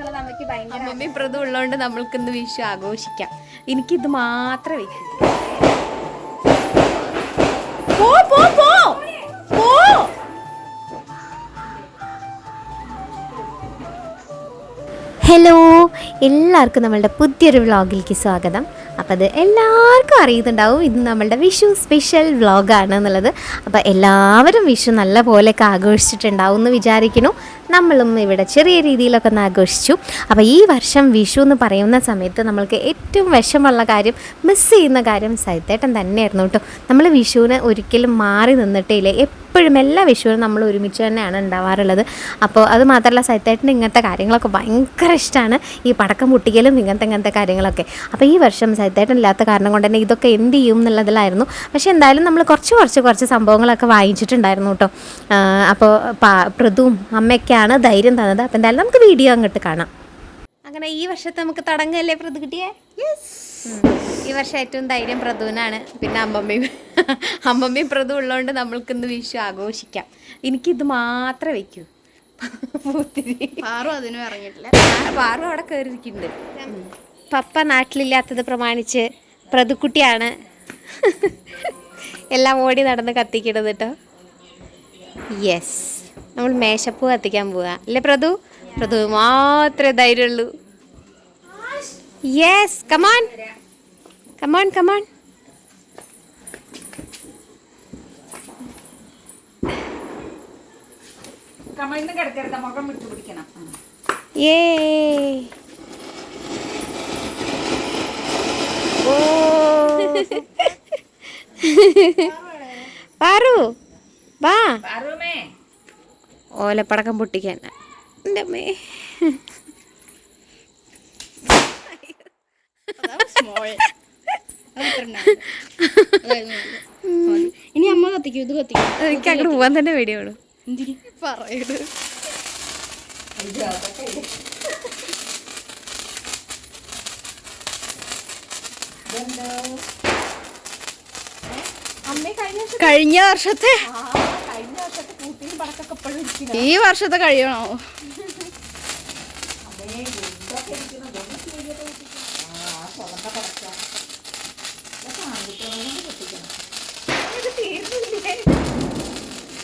എന്നുള്ളത് അമ്മയ്ക്ക് ഭയങ്കര മമ്മി പ്രതു ഉള്ളതുകൊണ്ട് നമ്മൾക്ക് ഇന്ന് വിഷു ആഘോഷിക്കാം. എനിക്കിത് മാത്രമേ പോ പോ പോ പോ. ഹലോ എല്ലാവർക്കും നമ്മളുടെ പുതിയൊരു വ്ളോഗിലേക്ക് സ്വാഗതം. അപ്പോൾ അത് എല്ലാവർക്കും അറിയുന്നുണ്ടാവും. ഇത് നമ്മളുടെ വിഷു സ്പെഷ്യൽ വ്ളോഗാണ് എന്നുള്ളത്. അപ്പോൾ എല്ലാവരും വിഷു നല്ല പോലെയൊക്കെ ആഘോഷിച്ചിട്ടുണ്ടാവും എന്ന് വിചാരിക്കുന്നു. നമ്മളും ഇവിടെ ചെറിയ രീതിയിലൊക്കെ ഒന്ന് ആഘോഷിച്ചു. അപ്പോൾ ഈ വർഷം വിഷു എന്ന് പറയുന്ന സമയത്ത് നമ്മൾക്ക് ഏറ്റവും വിഷമുള്ള കാര്യം മിസ്സ് ചെയ്യുന്ന കാര്യം സൈത്തേട്ടൻ തന്നെയായിരുന്നു കേട്ടോ. നമ്മൾ വിഷുവിന് ഒരിക്കലും മാറി നിന്നിട്ടേയില്ല എപ്പോഴും എല്ലാ വിഷുവിനും നമ്മൾ ഒരുമിച്ച് തന്നെയാണ് ഉണ്ടാവാറുള്ളത്. അപ്പോൾ അത് മാത്രമല്ല സൈത്തേട്ടന് ഇങ്ങനത്തെ കാര്യങ്ങളൊക്കെ ഭയങ്കര ഇഷ്ടമാണ്. ഈ പടക്കം പൊട്ടിക്കലും ഇങ്ങനത്തെ ഇങ്ങനത്തെ കാര്യങ്ങളൊക്കെ. അപ്പോൾ ഈ വർഷം സൈത്തേട്ടൻ ഇല്ലാത്ത കാരണം കൊണ്ട് തന്നെ ഇതൊക്കെ എന്ത് ചെയ്യും എന്നുള്ളതിലായിരുന്നു. പക്ഷേ എന്തായാലും നമ്മൾ കുറച്ച് കുറച്ച് കുറച്ച് സംഭവങ്ങളൊക്കെ വാങ്ങിച്ചിട്ടുണ്ടായിരുന്നു കേട്ടോ. അപ്പോൾ പ്രതും പൃഥുവും അമ്മയൊക്കെയാണ് ധൈര്യം തന്നത്. അപ്പോൾ എന്തായാലും നമുക്ക് വീഡിയോ അങ്ങോട്ട് കാണാം. അങ്ങനെ ഈ വർഷത്തെ നമുക്ക് തടങ്ങല്ലേ പൃഥു കിട്ടിയേ? ഉം. ഈ വർഷം ഏറ്റവും ധൈര്യം പ്രതുവിനാണ് പിന്നെ അമ്മമ്മയും. അമ്മമ്മയും പ്രതു ഉള്ളതുകൊണ്ട് നമ്മൾക്ക് ഇന്ന് വിഷു ആഘോഷിക്കാം. എനിക്കിത് മാത്രമേ വെക്കൂ. പൂത്തിരി ആറും അതിനും ഇറങ്ങിയിട്ടില്ല. പാറു അവിടെ കയറിയിരിക്കുന്നുണ്ട് പപ്പ നാട്ടിലില്ലാത്തത് പ്രമാണിച്ച് പ്രതുക്കുട്ടിയാണ് എല്ലാം ഓടി നടന്ന് കത്തിക്കണത് കേട്ടോ. യെസ് നമ്മൾ മേശപ്പൂ കത്തിക്കാൻ പോവാ. അല്ലേ പ്രതു പ്രതു മാത്രമേ ധൈര്യമുള്ളൂ. Yes come on come on come on കമഴ്ന്ന് കിടക്കരുത്. മുഖം വിട്ടു പിടിക്കണം. ഏ ഓ. പാറു വാ. പാറുമേ. ഓലപ്പടക്കം പൊട്ടിക്കാൻ. എന്റെ അമ്മേ. ഇനി അമ്മ കത്തിക്കും ഇത് കത്തിക്കും. എനിക്ക് അങ്ങോട്ട് പോവാൻ തന്നെ പേടിയാണ് എന്തിരി പറയട് കഴിഞ്ഞ വർഷത്തെ ഈ വർഷത്തെ കഴിയണോ?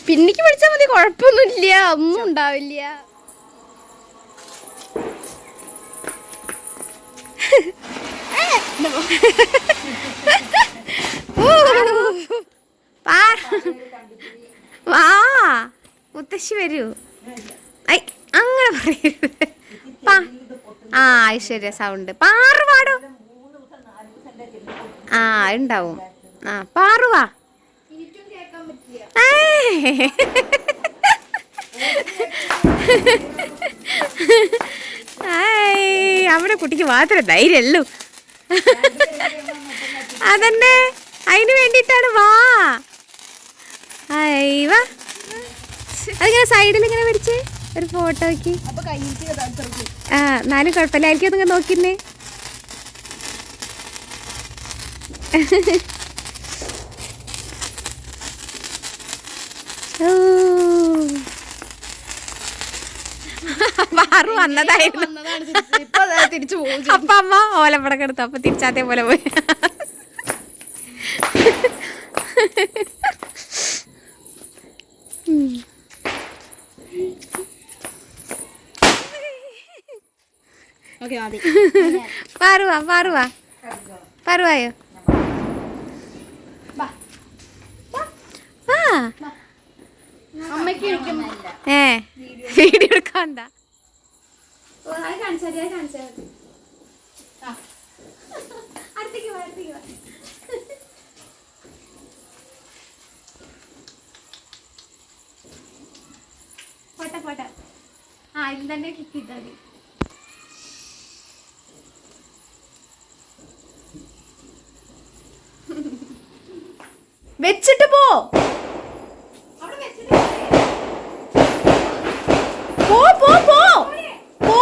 പിന്നിക്ക് പിടിച്ചാൽ മതി കുഴപ്പമൊന്നുമില്ല ഒന്നും ഉണ്ടാവില്ല. വാ. മുത്തശ്ശി വരൂ. ഐ അങ്ങനെ പറയരുത്. ആ ഐശ്വര്യ സൗണ്ട് പാറു പാടോ. ആ ഉണ്ടാവും. ആ പാറുവാ അവിടെ കുട്ടിക്ക് മാത്രം ധൈര്യമുള്ളൂ. അതന്നെ. അതിന് വേണ്ടിട്ടാണ് വാ. വാ. അതിങ്ങനെ സൈഡിൽ ഇങ്ങനെ പിടിച്ച്? ഒരു ഫോട്ടോക്ക് ആ എന്നാലും കുഴപ്പമില്ല. ആയിരിക്കും അതിങ്ങനെ നോക്കിയിരുന്നേ. പാറു വന്നതായിരുന്നു. തിരിച്ച്. അപ്പൊ അമ്മ ഓലപ്പടക്കം എടുത്തു അപ്പൊ തിരിച്ചാത്തേ പോലെ പോയി. പാറുവാ പാറുവാ. പാറുവായോ? ആ എനിക്കും ഏ വീഡിയോ എടുക്കാൻ എന്താ? പോട്ടെ പോട്ടെ. ആ ഇതിൽ തന്നെ ക്ലിക്ക് ചെയ്താൽ മതി വെച്ചിട്ട് പോ പോ പോ പോ പോ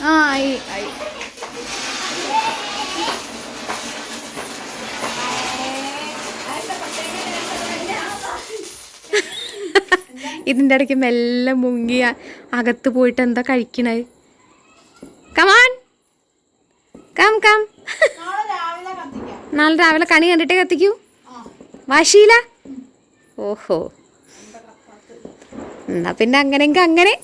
ആ ആയി ആയി ഇതിന്റെ ഇടയ്ക്ക് മെല്ലെ മുങ്ങി അകത്ത് പോയിട്ട് എന്താ കഴിക്കണേ? കമാൻ കം കം നാളെ രാവിലെ കണി കണ്ടിട്ടേ കത്തിക്കൂ. വാശിയില്ല ഓഹോ. എന്നാ പിന്നെ അങ്ങനെയെങ്കിൽ അങ്ങനെ.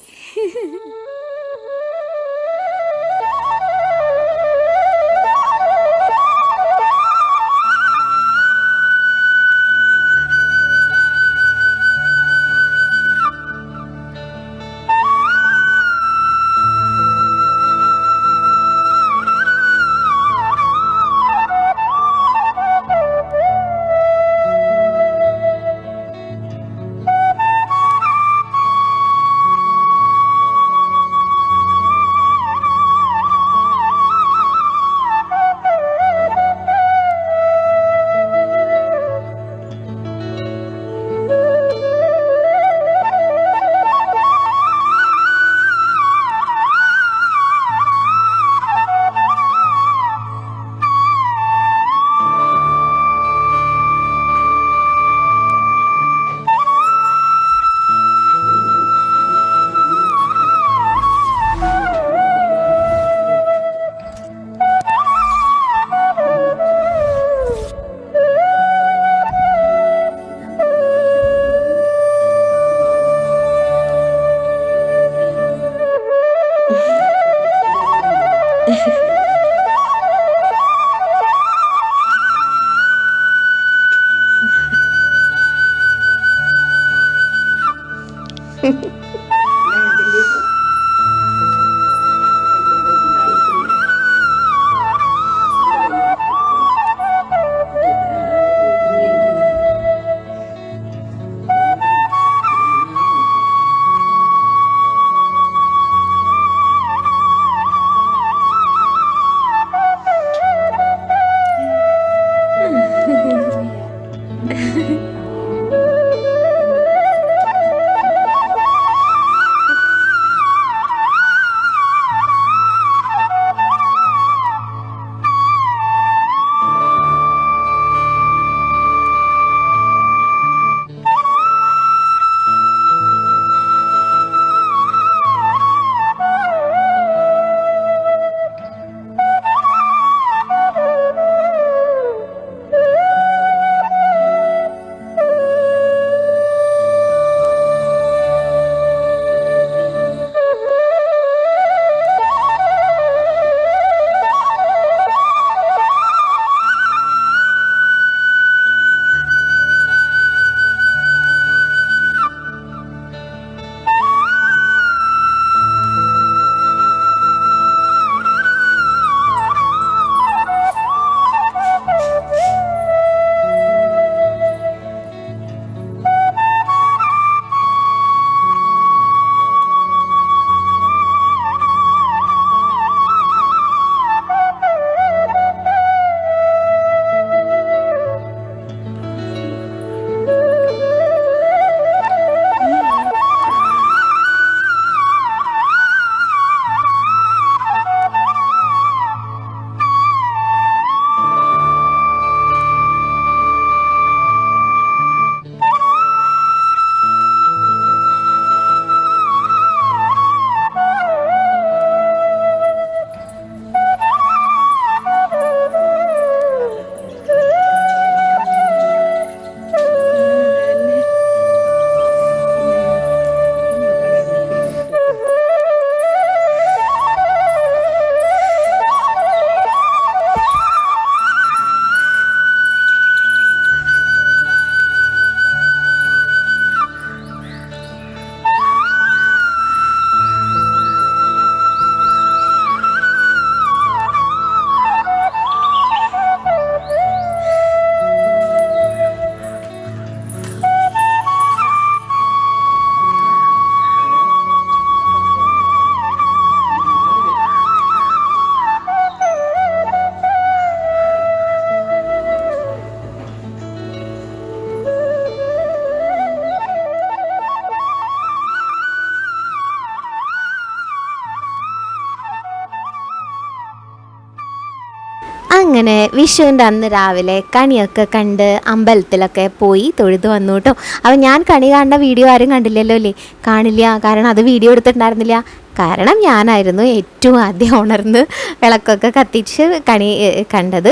അങ്ങനെ വിഷുവിന്റെ അന്ന് രാവിലെ കണിയൊക്കെ കണ്ട് അമ്പലത്തിലൊക്കെ പോയി തൊഴുതു വന്നു കേട്ടോ. അപ്പം ഞാൻ കണി കാണുന്ന വീഡിയോ ആരും കണ്ടില്ലല്ലോ അല്ലേ? കാണില്ല. കാരണം അത് വീഡിയോ എടുത്തിട്ടുണ്ടായിരുന്നില്ല. കാരണം ഞാനായിരുന്നു ഏറ്റവും ആദ്യം ഉണർന്ന് വിളക്കൊക്കെ കത്തിച്ച് കണി കണ്ടത്.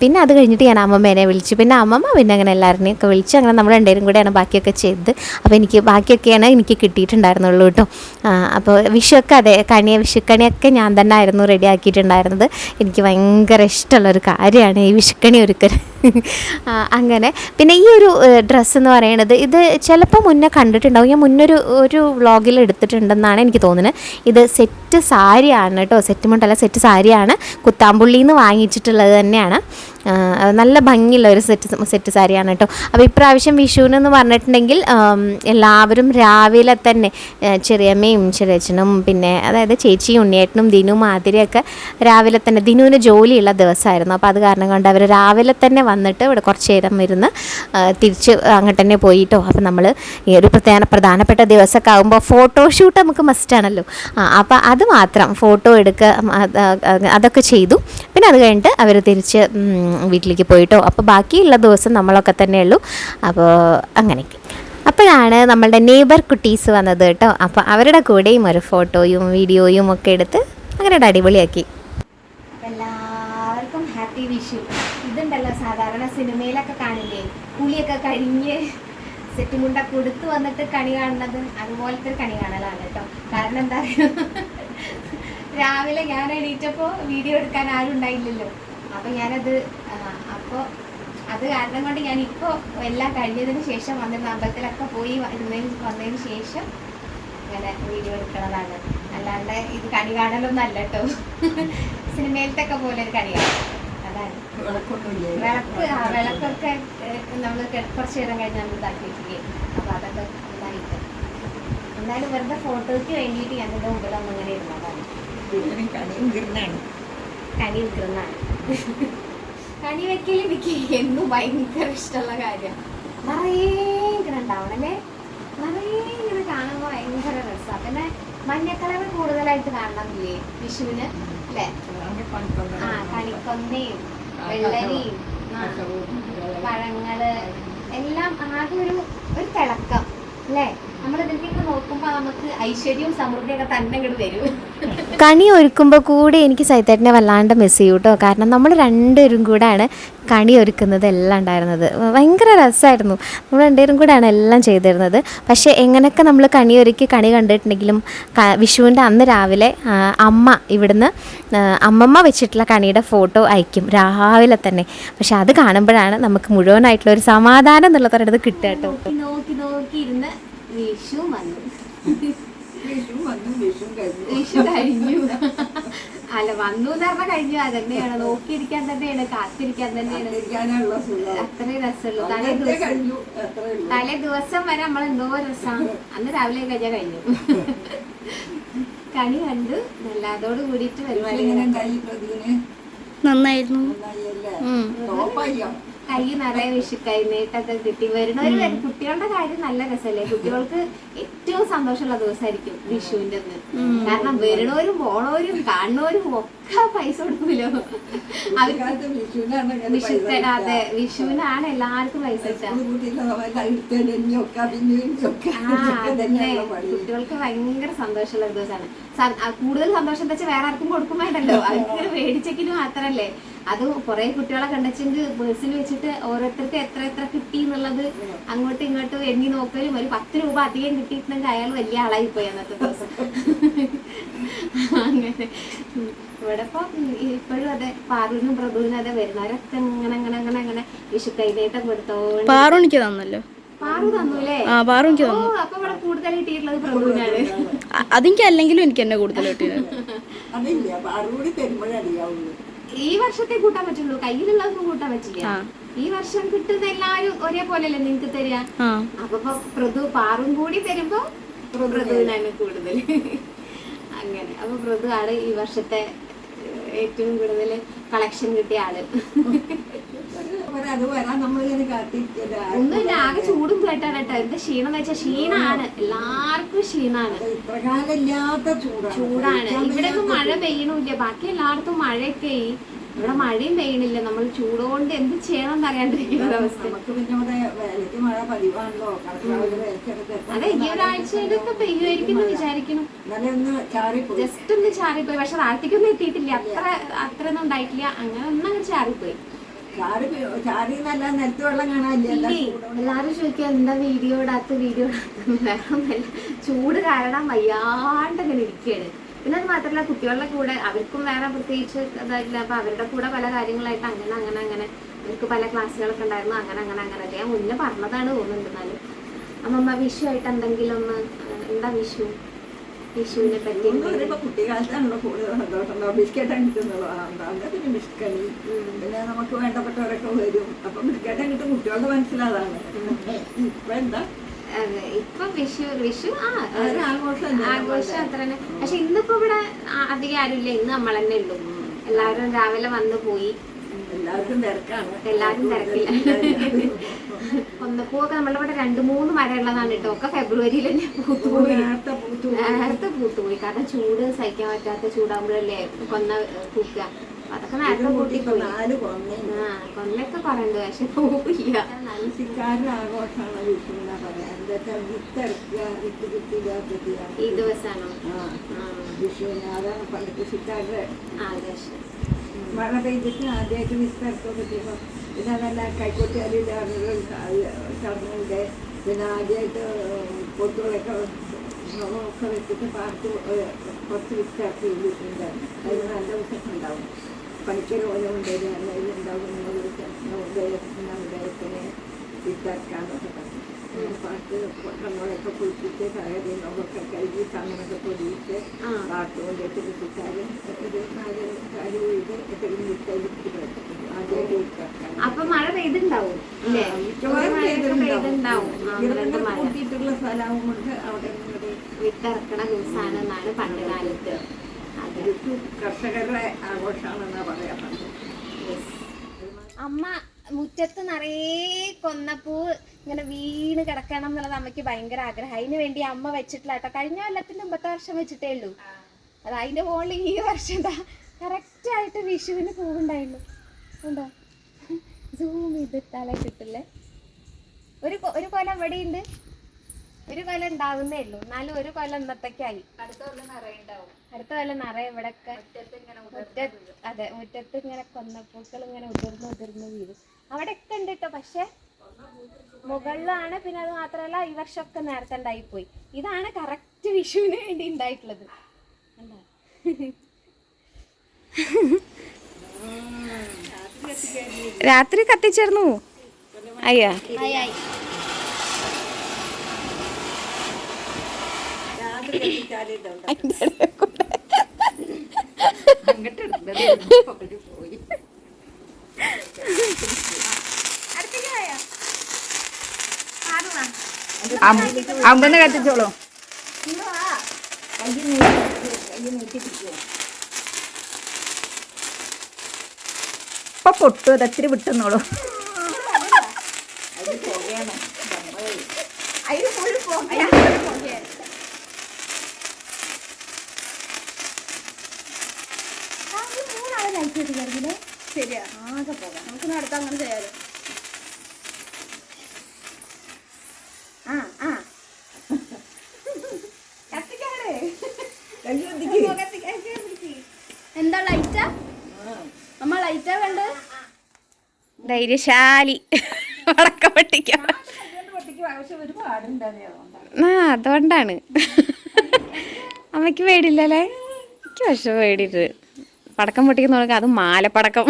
പിന്നെ അത് കഴിഞ്ഞിട്ട് ഞാൻ അമ്മമ്മേനെ വിളിച്ചു. പിന്നെ അമ്മമ്മ പിന്നെ അങ്ങനെ എല്ലാവരെയും ഒക്കെ വിളിച്ച് അങ്ങനെ നമ്മൾ രണ്ടുപേരും കൂടെയാണ് ബാക്കിയൊക്കെ ചെയ്തത്. അപ്പോൾ എനിക്ക് ബാക്കിയൊക്കെയാണ് എനിക്ക് കിട്ടിയിട്ടുണ്ടായിരുന്നുള്ളൂ കേട്ടോ. അപ്പോൾ വിഷുവൊക്കെ അതെ കണിയെ വിഷുക്കണിയൊക്കെ ഞാൻ തന്നെ ആയിരുന്നു റെഡി ആക്കിയിട്ടുണ്ടായിരുന്നത്. എനിക്ക് ഭയങ്കര ഇഷ്ടമുള്ളൊരു കാര്യമാണ് ഈ വിഷുക്കണി ഒരുക്കൽ. അങ്ങനെ. പിന്നെ ഈ ഒരു ഡ്രസ്സ് എന്ന് പറയുന്നത് ഇത് ചിലപ്പോൾ മുന്നേ കണ്ടിട്ടുണ്ടാവും. ഞാൻ മുന്നൊരു ഒരു വ്ളോഗിൽ എടുത്തിട്ടുണ്ടെന്നാണ് എനിക്ക് തോന്നുന്നത്. ഇത് സെറ്റ് സാരിയാണ് കേട്ടോ. സെറ്റ് മുണ്ടല്ല സെറ്റ് സാരിയാണ്. കുത്താമ്പുള്ളിയിൽ നിന്ന് വാങ്ങിച്ചിട്ടുള്ളത് തന്നെയാണ്. നല്ല ഭംഗിയുള്ള ഒരു സെറ്റ് സെറ്റ് സാരിയാണ് കേട്ടോ. അപ്പോൾ ഇപ്രാവശ്യം വിഷുവിനെന്ന് പറഞ്ഞിട്ടുണ്ടെങ്കിൽ എല്ലാവരും രാവിലെ തന്നെ ചെറിയമ്മയും ചെറിയച്ഛനും പിന്നെ അതായത് ചേച്ചിയും ഉണ്ണിയേട്ടനും ദിനു മാതിരിയൊക്കെ രാവിലെ തന്നെ ദിനുവിന് ജോലിയുള്ള ദിവസമായിരുന്നു. അപ്പോൾ അത് കാരണം കൊണ്ട് അവർ രാവിലെ തന്നെ വന്നിട്ട് ഇവിടെ കുറച്ച് നേരം ഇരുന്ന് തിരിച്ച് അങ്ങോട്ട് തന്നെ പോയിട്ടോ. അപ്പോൾ നമ്മൾ ഈ ഒരു പ്രധാന പ്രധാനപ്പെട്ട ദിവസമൊക്കെ ആകുമ്പോൾ ഫോട്ടോഷൂട്ട് നമുക്ക് മസ്റ്റാണല്ലോ ആ അപ്പോൾ അത് മാത്രം ഫോട്ടോ എടുക്കുക അതൊക്കെ ചെയ്തു. പിന്നെ അത് കഴിഞ്ഞിട്ട് അവർ തിരിച്ച് വീട്ടിലേക്ക് പോയിട്ടോ. അപ്പോൾ ബാക്കിയുള്ള ദിവസം നമ്മളൊക്കെ തന്നെയുള്ളൂ അപ്പോൾ അങ്ങനെയൊക്കെ. അപ്പോഴാണ് നമ്മളുടെ നെയ്ബർ കുട്ടീസ് വന്നത് കേട്ടോ. അപ്പോൾ അവരുടെ കൂടെയും ഒരു ഫോട്ടോയും വീഡിയോയും ഒക്കെ എടുത്ത് അങ്ങനെ അടിപൊളിയാക്കി. എല്ലാവർക്കും ഹാപ്പി വിഷു ഇതുണ്ടല്ലോ സാധാരണ സിനിമയിലൊക്കെ കാണില്ലേ? കുളിയൊക്കെ കഴിഞ്ഞ് സെറ്റ് മുണ്ടൊക്കെ ഉടുത്ത് വന്നിട്ട് കണി കാണുന്നത്. അതുപോലത്തെ കണി കാണലാണ് കേട്ടോ. കാരണം എന്താ രാവിലെ ഞാൻ എണീറ്റപ്പോൾ വീഡിയോ എടുക്കാൻ ആരും ഉണ്ടായില്ലല്ലോ. അപ്പൊ ഞാനത് ആ, അപ്പൊ അത് കാരണം കൊണ്ട് ഞാൻ ഇപ്പോൾ എല്ലാം കഴിഞ്ഞതിന് ശേഷം വന്നിരുന്ന അമ്പലത്തിലൊക്കെ പോയി ഇരുന്നതിന് വന്നതിന് ശേഷം ഇങ്ങനെ വീഡിയോ എടുക്കണതാണ്. അല്ലാണ്ട് ഇത് കണി കാണലൊന്നും അല്ല കേട്ടോ സിനിമയിലത്തൊക്കെ പോലെ ഒരു കണിയാണ് അതാണ്. വിളക്ക് ആ വിളക്കൊക്കെ നമ്മൾ കുറച്ച് നേരം കഴിഞ്ഞ് നമ്മൾ ഇതാക്കി വെക്കുകയും അപ്പൊ അതൊക്കെ ഇതായിട്ട്. എന്നാലും വെറുതെ ഫോട്ടോയ്ക്ക് വേണ്ടിയിട്ട് ഞാൻ എന്റെ മുമ്പിൽ ഒന്ന് ഇങ്ങനെ ഇരുന്നതാണ്. കണി വെക്കൽ എനിക്ക് എന്നും ഭയങ്കര ഇഷ്ടമുള്ള കാര്യമാണ് നിറയെ ഇങ്ങനെ ഉണ്ടാവണല്ലേ നിറയെ ഇങ്ങനെ കാണുമ്പോൾ ഭയങ്കര രസമാണ് പിന്നെ മഞ്ഞക്കളർ കൂടുതലായിട്ട് കാണണമെന്നില്ലേ വിഷുവിന്? അല്ലേ? ആ കണിക്കൊന്നയും വെള്ളരിയും പഴങ്ങൾ എല്ലാം ആകെ ഒരു ഒരു തിളക്കം. അല്ലേ? കണി ഒരുക്കുമ്പോൾ കൂടെ എനിക്ക് സൈത്തേട്ടനെ വല്ലാണ്ട് മിസ് ചെയ്യും കേട്ടോ കാരണം നമ്മൾ രണ്ടുപേരും കൂടെയാണ് കണി ഒരുക്കുന്നത് എല്ലാം ഉണ്ടായിരുന്നത്. ഭയങ്കര രസമായിരുന്നു നമ്മൾ രണ്ടുപേരും കൂടെയാണ് എല്ലാം ചെയ്തിരുന്നത്. പക്ഷേ എങ്ങനെയൊക്കെ നമ്മൾ കണി ഒരുക്കി കണി കണ്ടിട്ടുണ്ടെങ്കിലും വിഷുവിന്റെ അന്ന് രാവിലെ അമ്മ ഇവിടുന്ന് അമ്മമ്മ വെച്ചിട്ടുള്ള കണിയുടെ ഫോട്ടോ അയക്കും. രാവിലെ തന്നെ. പക്ഷെ അത് കാണുമ്പോഴാണ് നമുക്ക് മുഴുവനായിട്ടുള്ള ഒരു സമാധാനം എന്നുള്ള തരത് കിട്ടുക കേട്ടോ നോക്കി വിഷു വന്നു. വിഷു വന്നു വിഷു കഴിഞ്ഞു. അല്ല വന്നു എന്ന് പറഞ്ഞാൽ കഴിഞ്ഞു. അതന്നെയാണ്. നോക്കിയിരിക്കാൻ തന്നെയാണ് കാത്തിരിക്കാൻ തന്നെയാണ്. അത്രയും രസമുള്ളൂ. തലേ ദിവസം തലേ ദിവസം വരെ നമ്മൾ എന്തോ രസം. അന്ന് രാവിലെ കഴിഞ്ഞാൽ കഴിഞ്ഞു കണി കണ്ടു. എല്ലാതോട് കൂടിയിട്ട് പരിപാടി നന്നായിരുന്നു. കൈ നിറയെ വിഷു നീട്ടൊക്കെ കിട്ടി. വരുന്ന ഒരു കുട്ടികളുടെ കാര്യം നല്ല രസമല്ലേ? കുട്ടികൾക്ക് ഏറ്റവും സന്തോഷമുള്ള ദിവസമായിരിക്കും വിഷുവിന്റെ അന്ന്. കാരണം വരണവരും പോണവരും കാണുന്നവരും ഒക്കെ പൈസ കൊടുക്കുമല്ലോ അവർക്ക് വിഷു അതെ വിഷുവിനാണ് എല്ലാവർക്കും പൈസ കിട്ടുക ആ അതന്നെ കുട്ടികൾക്ക് ഭയങ്കര സന്തോഷമുള്ള ദിവസമാണ്. ആ, കൂടുതൽ സന്തോഷം എന്താ വെച്ചാൽ വേറെ ആർക്കും കൊടുക്കുമായിട്ടല്ലോ. അവർക്ക് മേടിച്ചെങ്കിലും മാത്രല്ലേ? അത് കുറെ കുട്ടികളെ കണ്ടെച്ചെങ്കിൽ ബേഴ്സിൽ വെച്ചിട്ട് ഓരോരുത്തർക്ക് എത്ര എത്ര കിട്ടി എന്നുള്ളത് അങ്ങോട്ടും ഇങ്ങോട്ടും എണ്ണി നോക്കലും. ഒരു പത്ത് രൂപ അധികം കിട്ടിയിട്ടുണ്ടെങ്കിൽ അയാൾ വലിയ ആളായി പോയി അന്നത്തെ ദിവസം. അങ്ങനെ. ഇവിടെ ഇപ്പൊ ഇപ്പോഴും അതെ പാറുവിനും പ്രഭുവിനും അതെ വരുന്നവരൊക്കെ അങ്ങനെ അങ്ങനെ അങ്ങനെ അങ്ങനെ വിഷു കൈനീട്ടം കൊടുത്തോണ്ട് പാറു എനിക്ക് തന്നല്ലോ. പാറു തന്നൂലേ? ആ പാറു എനിക്ക് ഓ തന്നു. അപ്പൊ ഇവിടെ കൂടുതൽ കിട്ടിയിട്ടുള്ളത് പ്രഭുവിനാണ്. അ- അതെനിക്ക് അല്ലെങ്കിലും എനിക്ക് എന്നെ കൂടുതൽ കിട്ടിയത്. അതില്ല പാടുകൂടി തരുമ്പോഴേ അറിയാവുള്ളൂ. ഈ വർഷത്തെ കൂട്ടാൻ പറ്റുള്ളൂ. കയ്യിലുള്ളതൊന്നും കൂട്ടാൻ പറ്റില്ല. ഈ വർഷം കിട്ടുന്ന എല്ലാരും ഒരേപോലെയല്ലേ നിങ്ങക്ക് തരിക? അപ്പൊ പ്രതു പാറും കൂടി തരുമ്പോ പ്രതുവിനാണ് കൂടുതൽ. അങ്ങനെ. അപ്പൊ പ്രതു ആണ് ഈ വർഷത്തെ ഏറ്റവും കൂടുതൽ കളക്ഷൻ കിട്ടിയ ആൾ. അത് വരാൻ നമ്മളിങ്ങനെ കാത്തിരിക്കല്ല ഒന്നുമില്ല ആകെ ചൂടും കേട്ടാണ് കേട്ടോ. എന്താ ക്ഷീണം വെച്ചാൽ ക്ഷീണാണ്. എല്ലാവർക്കും ക്ഷീണാണ്. ഇല്ലാത്ത ചൂടാണ്. ചൂടാണ്. ഇവിടെ ഒന്നും മഴ പെയ്യണില്ല. ബാക്കി എല്ലായിടത്തും മഴയൊക്കെ ഇവിടെ മഴയും പെയ്യണില്ല. നമ്മൾ ചൂടുകൊണ്ട് എന്ത് ചെയ്യണം അറിയാണ്ടിരിക്കുന്ന അവസ്ഥ. അതെ ഈ ഒരാഴ്ചയിലൊക്കെ പെയ്യുമായിരിക്കും വിചാരിക്കണം ജസ്റ്റ് ഒന്ന് ചാറിപ്പോയി. പക്ഷെ താഴത്തേക്കൊന്നും എത്തിയിട്ടില്ല. അത്ര അത്ര ഒന്നും ഉണ്ടായിട്ടില്ല. അങ്ങനെ ഒന്നും അങ്ങനെ ചാറിപ്പോയി. എല്ലാരും ചോദിക്കുക എന്താ വീഡിയോ ഇടാത്ത വീഡിയോ ഇടാത്ത? ചൂട് കാരണം വയ്യാണ്ട് അങ്ങനെ ഇരിക്കുകയാണ്. പിന്നെ അത് മാത്രമല്ല കുട്ടികളുടെ കൂടെ അവർക്കും വേറെ പ്രത്യേകിച്ച് ഇതായില്ല അപ്പൊ അവരുടെ കൂടെ പല കാര്യങ്ങളായിട്ട് അങ്ങനെ അങ്ങനെ അങ്ങനെ. അവർക്ക് പല ക്ലാസ്സുകളൊക്കെ ഉണ്ടായിരുന്നു. അങ്ങനെ അങ്ങനെ അങ്ങനെ. ഞാൻ മുന്നേ പറഞ്ഞതാണ് തോന്നുന്നുണ്ട്. എന്നാലും അമ്മമ്മ വിഷു ആയിട്ട് എന്തെങ്കിലും ഒന്ന് എന്താ വിഷു? വിഷുവിനെ പറ്റി കുട്ടിക്കാലത്താണല്ലോ കൂടുതൽ സന്തോഷം. ഉണ്ടാവും ബിസ്ക്കറ്റ് കിട്ടുന്നത് പിന്നെ ബിസ്ക്കറ്റ്. പിന്നെ നമുക്ക് വേണ്ടപ്പെട്ടവരൊക്കെ വരും. അപ്പൊ ബിസ്ക്കറ്റ് കിട്ടും കുട്ടികളുടെ മനസ്സിലാതാണ് ഇപ്പൊ എന്താ? ഇപ്പൊ വിഷു വിഷു ആ ആഘോഷം അത്ര തന്നെ. പക്ഷെ ഇന്നിപ്പോ ഇവിടെ അധികം അധികം ആരുമില്ല. ഇന്ന് നമ്മൾ തന്നെ ഉള്ളൂ എല്ലാവരും രാവിലെ വന്നു പോയി. എല്ലാവർക്കും തിരക്കാണ്. എല്ലാവരും തിരക്കില്ല. കൊന്നപ്പൂവൊക്കെ നമ്മളുടെ ഇവിടെ രണ്ട് മൂന്ന് മരം ഉള്ളതാണ് കേട്ടോ. ഒക്കെ ഫെബ്രുവരിയിൽ തന്നെ പൂത്തുപോയി. നേരത്തെ പൂത്തു നേരത്തെ പൂത്തുപോയി. കാരണം ചൂട് സഹിക്കാൻ പറ്റാത്ത ചൂടാകുമ്പോഴല്ലേ കൊന്ന പൂക്കുക. അതൊക്കെ നേരത്തെ പൂട്ടിപ്പോയി നാല് കൊന്നൊക്കെ പറയണ്ട് പക്ഷെ പോവില്ല. വിഷു ഈ ദിവസമാണോ. വിഷുവിന് അതാണ് പണ്ട് കൃഷിക്കാരുടെ ആഘോഷം മഴ പെയ്തിട്ട് ആദ്യമായിട്ട് വിത്തിറക്കൊക്കെ ചെയ്യുമ്പോൾ പിന്നെ അതല്ല കൈക്കൊട്ടിയാലിൽ ചടങ്ങുണ്ട് പിന്നെ ആദ്യമായിട്ട് പൊട്ടുകളൊക്കെ ഒക്കെ വെച്ചിട്ട് പാർത്ത് കുറച്ച് വിത്തിറക്കി വിട്ടിട്ടുണ്ട് അതിന് നല്ല വിശേഷം ഉണ്ടാവും. പണിക്കർ ഓരോ ഉണ്ടായിരുന്നു നല്ല ഉണ്ടാവും. ഉദയത്തിന് വിത്തിറക്കാന്നൊക്കെ പറഞ്ഞു പാട്ട് കുളിപ്പിച്ച് കഴുകി പൊടിയിട്ട് ഒരു നാല് വീട് അപ്പൊ മഴ പെയ്തിണ്ടാവും പെയ്തിട്ടുണ്ടാവും. കൂട്ടിയിട്ടുള്ള സ്ഥലവും കൊണ്ട് അവിടെ വിത്തിറക്കണ എന്നാണ് പണ്ട് കാലത്ത്. കർഷകരുടെ ആഘോഷമാണെന്നാ പറയാ അമ്മ മുറ്റത്ത് നിറയെ കൊന്നപ്പൂ ഇങ്ങനെ വീണ് കിടക്കണം എന്നുള്ളത് അമ്മയ്ക്ക് ഭയങ്കര ആഗ്രഹം. അതിന് വേണ്ടി അമ്മ വെച്ചിട്ടില്ല കേട്ടോ കഴിഞ്ഞ കൊല്ലത്തിന്റെ മുമ്പത്തെ വർഷം വെച്ചിട്ടേ ഉള്ളൂ. അത് അതിന്റെ മുകളിൽ ഈ വർഷം എന്താ കറക്റ്റ് ആയിട്ട് വിഷുവിന് പൂവുണ്ടായിരുന്നു. ഉണ്ടോ സൂം ചെയ്തിട്ടാലേ കിട്ടില്ലേ ഒരു ഒരു കൊല ഇവിടെ ഉണ്ട് ഒരു കൊല ഉണ്ടാവുന്നേ ഉള്ളൂ. എന്നാലും ഒരു കൊല ഇന്നത്തേക്കായി. അടുത്ത കൊല്ലം നിറ അടുത്ത കൊല്ലം നിറയെ ഇവിടെയൊക്കെ അതെ മുറ്റത്ത് ഇങ്ങനെ കൊന്നപ്പൂക്കൾ ഇങ്ങനെ ഉതിർന്ന് ഉതിർന്ന് വീഴും. അവിടെയൊക്കെ ഉണ്ട് കേട്ടോ പക്ഷെ മുകളിലാണ് പിന്നെ അത് മാത്രമല്ല ഈ വർഷമൊക്കെ നേരത്തെ ഉണ്ടായിപ്പോയി ഇതാണ് കറക്റ്റ് വിഷുവിന് വേണ്ടി ഉണ്ടായിട്ടുള്ളത് കണ്ടോ? രാത്രി കത്തിച്ചേർന്നു അയ്യാ അങ്ങോട്ട് എടുത്തത് അവർ പോയി അടുത്തേക്ക് പോയോ? ആറ് വാ. അമ്പന്ന് കത്തിച്ചോളൂ ഇപ്പൊ പൊട്ടു വിട്ടുന്നോളൂ അത് പുകയാ. ആ, ഈ മൂന്നാളെ ലൈറ്റ് കത്തിക്കായിരുന്നില്ലേ? ശരിയാ. ആകെ പോകാം. നമുക്ക് അടുത്ത് അങ്ങനെ ചെയ്യാലോ. ആ. എന്താ ലൈറ്റാ അമ്മ ലൈറ്റാ വേണ്ടത് ധൈര്യശാലി. വടക്കം പൊട്ടിക്കാം ആ അതുകൊണ്ടാണ്. അമ്മയ്ക്ക് പേടില്ലല്ലേ എനിക്ക് പക്ഷെ പേടിയിട്ട് പടക്കം പൊട്ടിക്കുന്നു അത് മാലപ്പടക്കം.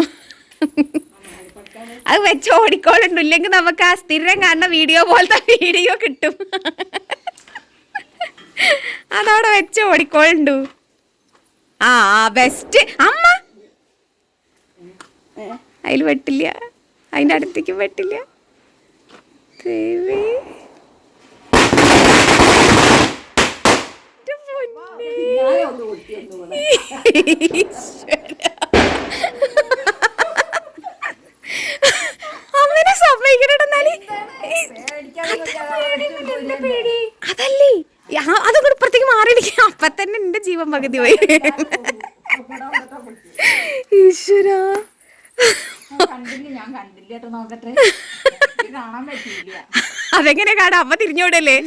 അത് വെച്ച് ഓടിക്കോളുണ്ട് ഇല്ലെങ്കിൽ നമുക്ക് ആ സ്ഥിരം കാണുന്ന വീഡിയോ പോലത്തെ വീഡിയോ കിട്ടും. അതവിടെ വെച്ച് ഓടിക്കോളുണ്ടു. ആ ബെസ്റ്റ് അമ്മ! അതിൽ വെട്ടില്ല. അതിന്റെ അടുത്തേക്ക് വെട്ടില്ല. ദൈവേ. പൊന്നേ. ഞാൻ ഒന്ന് പൊട്ടിയൊന്നു കൂടെ ഈശ്വരാ. അമ്മനെ സമ്മതിക്കണെന്നാൽ അതല്ലേ ആ- അതും കൂടെ ഇപ്പുറത്തേക്ക് മാറിയിരിക്കും അപ്പൊ തന്നെ എന്റെ ജീവൻ പകുതി പോയി. ഈശ്വര. അതെങ്ങനെ കാണാം? അമ്മ തിരിഞ്ഞോടല്ലേ?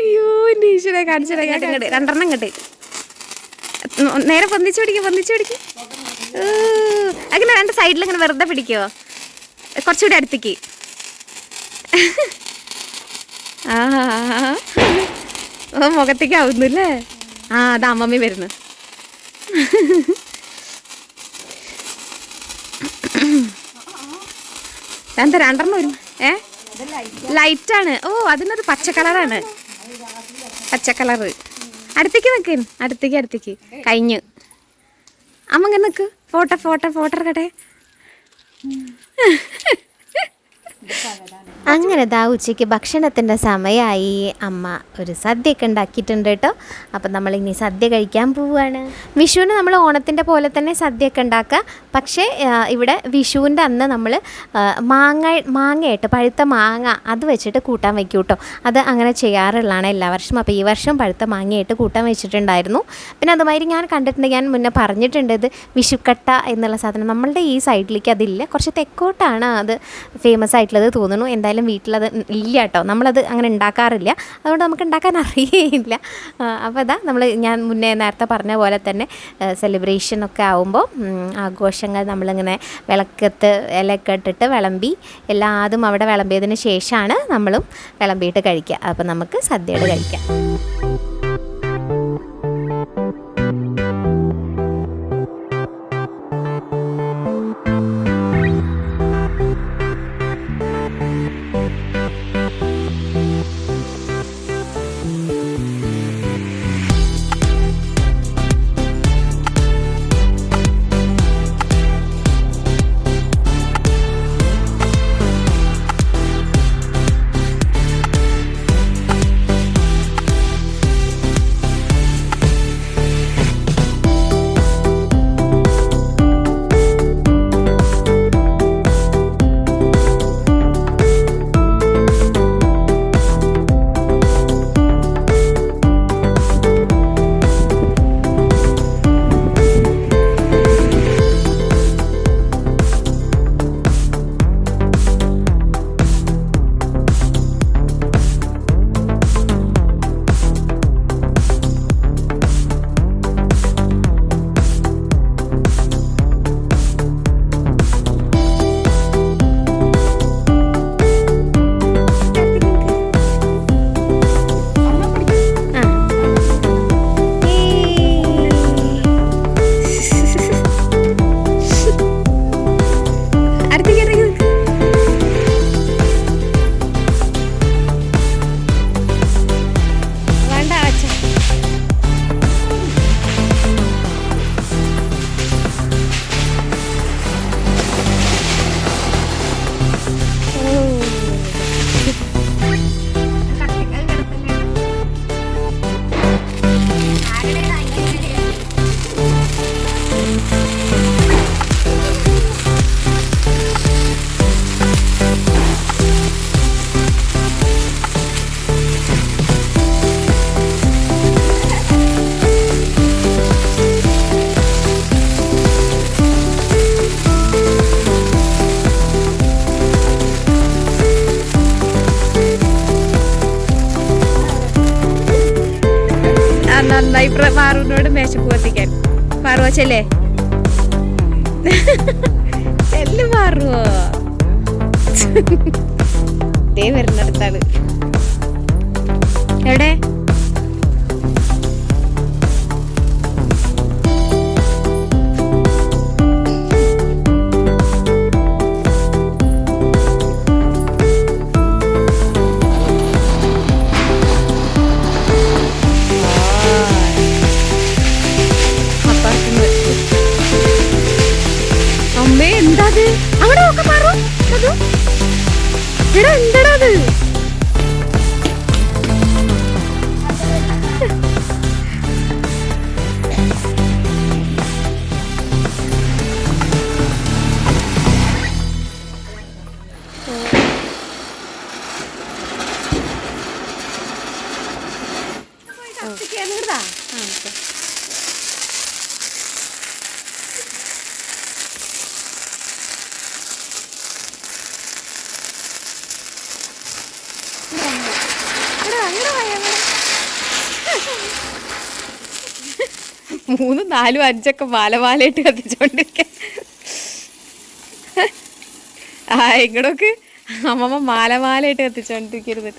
അയ്യോ എന്റെ ഈശ്വര കാണിച്ചത് കേട്ട് രണ്ടെണ്ണം ഇങ്ങോട്ട്. നേരെ പൊന്നിച്ച് പിടിക്കും പൊന്നിച്ച് പിടിക്കും. അങ്ങനെ രണ്ട് സൈഡിൽ ഇങ്ങനെ വെറുതെ പിടിക്കുവോ കുറച്ചുകൂടി അടുത്തേക്ക്. ആ. ഓ മുഖത്തേക്ക് ആവുന്നില്ലേ ആ അത് അമ്മമ്മ വരുന്നു എന്താ രണ്ടെണ്ണം വരും ഏ? ലൈറ്റാണ്. ഓ അതിനൊരു പച്ച കളറാണ്. പച്ച കളറ്. അടുത്തേക്ക് നിൽക്ക് അടുത്തേക്ക് അടുത്തേക്ക്. കഴിഞ്ഞു. അമ്മ ഇങ്ങനെ നിൽക്ക് ഫോട്ടോ ഫോട്ടോ ഫോട്ടോ എടുക്കട്ടെ? അങ്ങനെ ദാ ഉച്ചയ്ക്ക് ഭക്ഷണത്തിന്റെ സമയമായി അമ്മ ഒരു സദ്യയൊക്കെ ഉണ്ടാക്കിയിട്ടുണ്ട് കേട്ടോ. അപ്പം നമ്മളിനി സദ്യ കഴിക്കാൻ പോവുകയാണ്. വിഷുവിന് നമ്മൾ ഓണത്തിന്റെ പോലെ തന്നെ സദ്യയൊക്കെ ഉണ്ടാക്കുക. പക്ഷേ ഇവിടെ വിഷുവിന്റെ അന്ന് നമ്മൾ മാങ്ങ മാങ്ങയായിട്ട് പഴുത്ത മാങ്ങ അത് വെച്ചിട്ട് കൂട്ടാൻ വയ്ക്കും കേട്ടോ. അത് അങ്ങനെ ചെയ്യാറുള്ളതാണ് എല്ലാ വർഷവും. അപ്പോൾ ഈ വർഷം പഴുത്ത മാങ്ങയായിട്ട് കൂട്ടാൻ വെച്ചിട്ടുണ്ടായിരുന്നു. പിന്നെ അതുമാതിരി ഞാൻ കണ്ടിട്ടുണ്ട് ഞാൻ മുന്നേ പറഞ്ഞിട്ടുണ്ട് ഇത് വിഷുക്കട്ട എന്നുള്ള സാധനം. നമ്മളുടെ ഈ സൈഡിലേക്ക് അതില്ല. കുറച്ച് തെക്കോട്ടാണ് അത് ഫേമസ് ആയിട്ടുള്ളത് തോന്നുന്നു. എന്തായാലും വീട്ടിലത് ഇല്ല കേട്ടോ നമ്മളത് അങ്ങനെ ഉണ്ടാക്കാറില്ല അതുകൊണ്ട് നമുക്ക് ഉണ്ടാക്കാൻ അറിയേയില്ല. അപ്പോൾ അതാ നമ്മൾ ഞാൻ മുന്നേ നേരത്തെ പറഞ്ഞ പോലെ തന്നെ സെലിബ്രേഷൻ ഒക്കെ ആവുമ്പോൾ ആഘോഷങ്ങൾ നമ്മളിങ്ങനെ വിളക്കത്ത് ഇലയൊക്കെ ഇട്ടിട്ട് വിളമ്പി എല്ലാതും അവിടെ വിളമ്പിയതിന് ശേഷമാണ് നമ്മളും വിളമ്പിയിട്ട് കഴിക്കുക അപ്പോൾ നമുക്ക് സദ്യയോട് കഴിക്കാം. പാറുവോ എല്ലാം പാറുവോ ദേ വരുന്നിടത്താണ് എവിടെ? എടാ എന്താടാ അത്? നാലും അഞ്ചൊക്കെ മാല മാലയിട്ട് കത്തിച്ചോണ്ടിരിക്ക. ആ ഇങ്ങടൊക്കെ അമ്മമ്മ മാല മാലയിട്ട് കത്തിച്ചോണ്ടിരിക്കരുത്.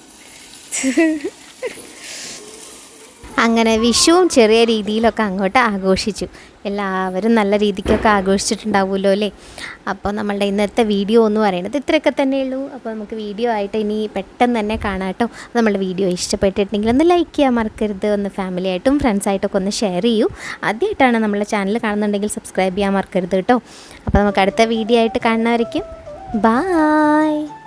അങ്ങനെ വിഷുവും ചെറിയ രീതിയിലൊക്കെ അങ്ങോട്ട് ആഘോഷിച്ചു. എല്ലാവരും നല്ല രീതിക്കൊക്കെ ആഘോഷിച്ചിട്ടുണ്ടാവുമല്ലോ അല്ലേ? അപ്പോൾ നമ്മളുടെ ഇന്നത്തെ വീഡിയോ എന്ന് പറയുന്നത് ഇത്രയൊക്കെ തന്നെ ഉള്ളൂ. അപ്പോൾ നമുക്ക് വീഡിയോ ആയിട്ട് ഇനി പെട്ടെന്ന് തന്നെ കാണാട്ടോ കേട്ടോ. നമ്മളുടെ വീഡിയോ ഇഷ്ടപ്പെട്ടിട്ടുണ്ടെങ്കിൽ ഒന്ന് ലൈക്ക് ചെയ്യാൻ മറക്കരുത്. ഒന്ന് ഫാമിലി ആയിട്ടും ഫ്രണ്ട്സ് ആയിട്ടൊക്കെ ഒന്ന് ഷെയർ ചെയ്യൂ. ആദ്യമായിട്ടാണ് നമ്മളെ ചാനൽ കാണുന്നുണ്ടെങ്കിൽ സബ്സ്ക്രൈബ് ചെയ്യാൻ മറക്കരുത് കേട്ടോ. അപ്പോൾ നമുക്ക് അടുത്ത വീഡിയോ ആയിട്ട് കാണുന്നവരേക്കും. ബായ്